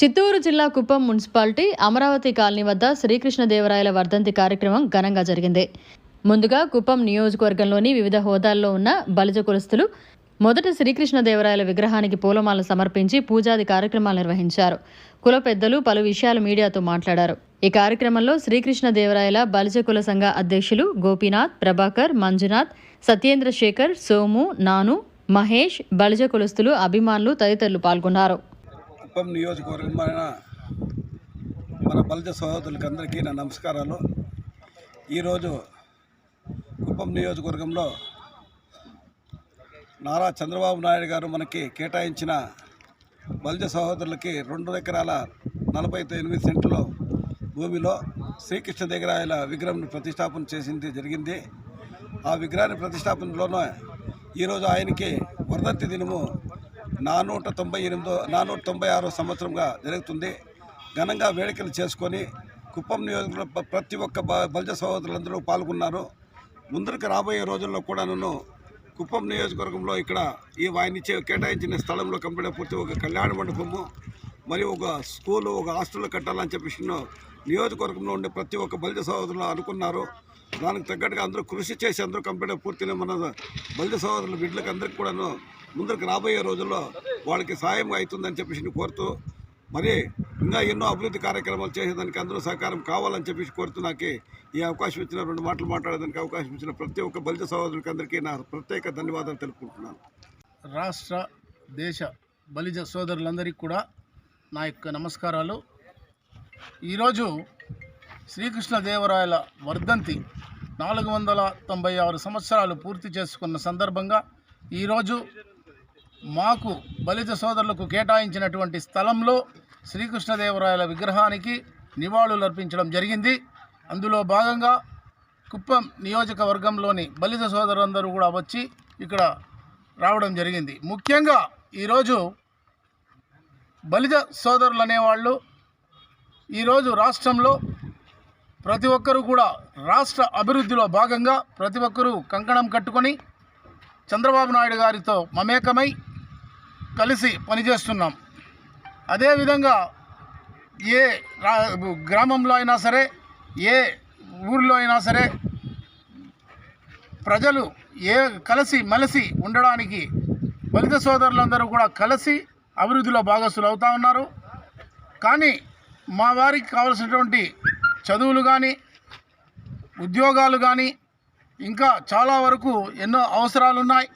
చిత్తూరు జిల్లా Kuppam municipality Amaravati colony వద్ద శ్రీకృష్ణదేవరాయల వర్ధంతి కార్యక్రమం ఘనంగా జరిగింది. ముందుగా కుప్పం నియోజకవర్గంలోని వివిధ హోదాల్లో ఉన్న బలిజ కులస్తులు మొదట శ్రీకృష్ణదేవరాయల విగ్రహానికి పూలమాల సమర్పించి పూజాది కార్యక్రమాలు నిర్వహించారు. కుల పెద్దలు పలు విషయాలు మీడియాతో మాట్లాడారు. ఈ కార్యక్రమంలో శ్రీకృష్ణదేవరాయల బలిజ కుల సంఘ అధ్యక్షులు గోపీనాథ్ ప్రభాకర్ మంజునాథ్ సత్యేంద్ర శేఖర్ సోము నాను మహేష్ బలిజ కులస్తులు అభిమానులు తదితరులు పాల్గొన్నారు. కుప్పం నియోజకవర్గమైన మన బలజ సహోదరులకి అందరికీ నా నమస్కారాలు. ఈరోజు కుప్పం నియోజకవర్గంలో నారా చంద్రబాబు నాయుడు గారు మనకి కేటాయించిన బలజ సహోదరులకి రెండు ఎకరాల నలభై ఎనిమిది సెంట్లు భూమిలో శ్రీకృష్ణ దేగరాయల విగ్రహం ప్రతిష్టాపన చేసింది జరిగింది. ఆ విగ్రహాన్ని ప్రతిష్టాపనలోనే ఈరోజు ఆయనకి వర్ధంతి దినము నానూట తొంభై ఎనిమిదో నానూట తొంభై ఆరో సంవత్సరంగా జరుగుతుంది. ఘనంగా వేడుకలు చేసుకొని కుప్పం నియోజకవర్గంలో ప్రతి ఒక్క బ- బలిజ సహోదరులందరూ పాల్గొన్నారు. ముందరికి రాబోయే రోజుల్లో కూడా నన్ను కుప్పం నియోజకవర్గంలో ఇక్కడ ఈ వాయినిచ్చే కేటాయించిన స్థలంలో కంపెనీ పూర్తి ఒక కళ్యాణ మండపము మరియు ఒక స్కూలు ఒక హాస్టల్ కట్టాలని చెప్పేసి నియోజకవర్గంలో ఉండే ప్రతి ఒక్క బలిజ సహోదరులు అనుకున్నారు. దానికి తగ్గట్టుగా అందరూ కృషి చేసి అందరూ కంపెనీ పూర్తిని మన బలిజ సహోదరుల బిడ్డలకు అందరికీ కూడాను ముందరికి రాబోయే రోజుల్లో వాళ్ళకి సాయం అవుతుందని చెప్పేసి కోరుతూ మరి ఇంకా ఎన్నో అభివృద్ధి కార్యక్రమాలు చేసేదానికి అందరూ సహకారం కావాలని చెప్పేసి కోరుతూ నాకు ఈ అవకాశం ఇచ్చిన రెండు మాటలు మాట్లాడేదానికి అవకాశం ఇచ్చిన ప్రతి ఒక్క బలిజ సహోదరులకి అందరికీ నా ప్రత్యేక ధన్యవాదాలు తెలుపుకుంటున్నాను. రాష్ట్ర దేశ బలిజ సోదరులందరికీ కూడా నా యొక్క నమస్కారాలు. ఈరోజు శ్రీకృష్ణదేవరాయల వర్ధంతి నాలుగు వందల తొంభై ఆరు సంవత్సరాలు పూర్తి చేసుకున్న సందర్భంగా ఈరోజు మాకు బలిత సోదరులకు కేటాయించినటువంటి స్థలంలో శ్రీకృష్ణదేవరాయల విగ్రహానికి నివాళులు అర్పించడం జరిగింది. అందులో భాగంగా కుప్పం నియోజకవర్గంలోని బలిత సోదరులందరూ కూడా వచ్చి ఇక్కడ రావడం జరిగింది. ముఖ్యంగా ఈరోజు బలిత సోదరులు అనేవాళ్ళు ఈరోజు రాష్ట్రంలో ప్రతి ఒక్కరూ కూడా రాష్ట్ర అభివృద్ధిలో భాగంగా ప్రతి ఒక్కరూ కంకణం కట్టుకొని చంద్రబాబు నాయుడు గారితో మమేకమై కలిసి పనిచేస్తున్నాం. అదేవిధంగా ఏ రా గ్రామంలో అయినా సరే ఏ ఊర్లో అయినా సరే ప్రజలు ఏ కలిసి మలసి ఉండడానికి బలిత సోదరులందరూ కూడా కలిసి అభివృద్ధిలో భాగస్తులు అవుతా ఉన్నారు. కానీ మా వారికి కావలసినటువంటి చదువులు కానీ ఉద్యోగాలు కానీ ఇంకా చాలా వరకు ఎన్నో అవసరాలు ఉన్నాయి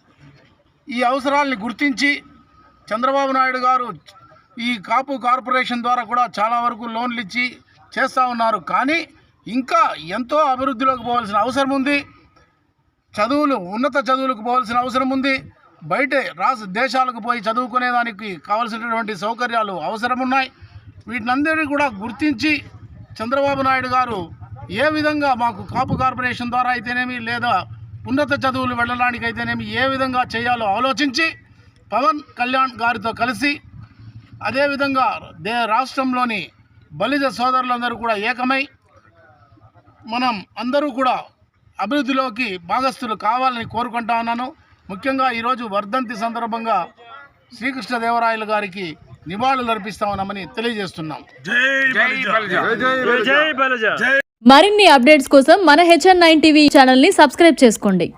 ఈ అవసరాలని గుర్తించి చంద్రబాబు నాయుడు గారు ఈ కాపు కార్పొరేషన్ ద్వారా కూడా చాలా వరకు లోన్లు ఇచ్చి చేస్తూ ఉన్నారు. కానీ ఇంకా ఎంతో అభివృద్ధిలోకి పోవాల్సిన అవసరం ఉంది. చదువులు ఉన్నత చదువులకు పోవాల్సిన అవసరం ఉంది. బయట రాష్ట్ర దేశాలకు పోయి చదువుకునేదానికి కావాల్సినటువంటి సౌకర్యాలు అవసరం ఉన్నాయి. వీటినందరినీ కూడా గుర్తించి చంద్రబాబు నాయుడు గారు ఏ విధంగా మాకు కాపు కార్పొరేషన్ ద్వారా అయితేనేమి లేదా ఉన్నత చదువులు వెళ్ళడానికి అయితేనేమి ఏ విధంగా చేయాలో ఆలోచించి పవన్ కళ్యాణ్ గారితో కలిసి అదేవిధంగా దే రాష్ట్రంలోని బలిజ సోదరులందరూ కూడా ఏకమై మనం అందరూ కూడా అభివృద్ధిలోకి భాగస్థులు కావాలని కోరుకుంటా ఉన్నాను. ముఖ్యంగా ఈరోజు వర్ధంతి సందర్భంగా శ్రీకృష్ణదేవరాయలు గారికి నివాళులు అర్పిస్తా ఉన్నామని తెలియజేస్తున్నాం. మరిన్ని అప్డేట్స్ కోసం మన హెచ్ఎన్ నైన్ టీవీ ఛానల్ని సబ్స్క్రైబ్ చేసుకోండి.